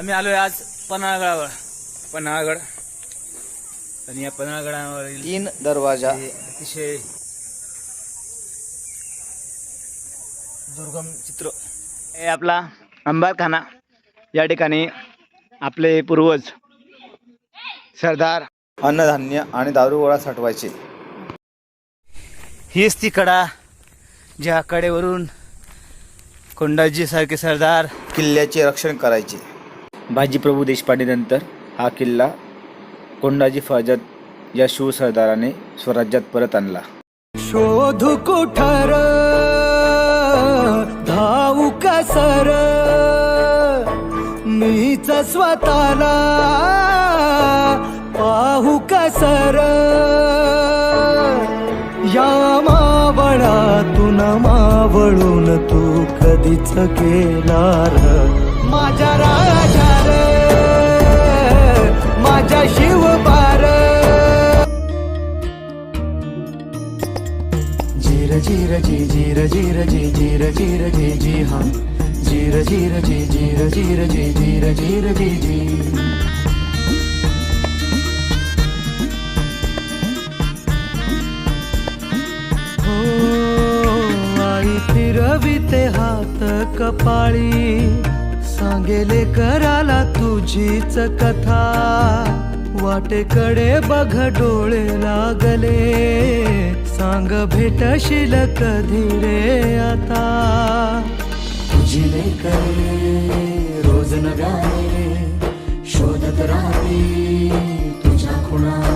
आम्ही आलोय आज पन्हाळगडावर. पन्हाळगड. आणि या पन्हाळगडावरील तीन दरवाजा. हे अतिशय दुर्गम चित्र. हे आपला अंबारखाना या ठिकाणी आपले पूर्वज सरदार अन्नधान्य आणि दारू गोळा साठवायचे. हीच ती कडा ज्या कडेवरून कोंडाजी सारखे सरदार किल्ल्याचे रक्षण करायचे. बाजीप्रभू देशपांडेनंतर हा किल्ला कोंडाजी फौजात या शिव सरदाराने स्वराज्यात परत आणला. शोध कुठार धाऊ कसर मीच स्वतःला पाहू कसर या मावळातून मावळून तू कधीच केला र माझ्या जीर जीर जी जीर जीर जी जीर जीर जी जी हा। जीर जीर जी जीर जीर जी जीर जीर जी जी। हो आई फिरविते हात कपाळी सांगेले कराला तुझीच कथा। वाटेकडे बघ डोळे लागले. सांग भेटशील कधी रे आता? तुझी रोज नव्याने शोधत राहते. तुझ्या खुणा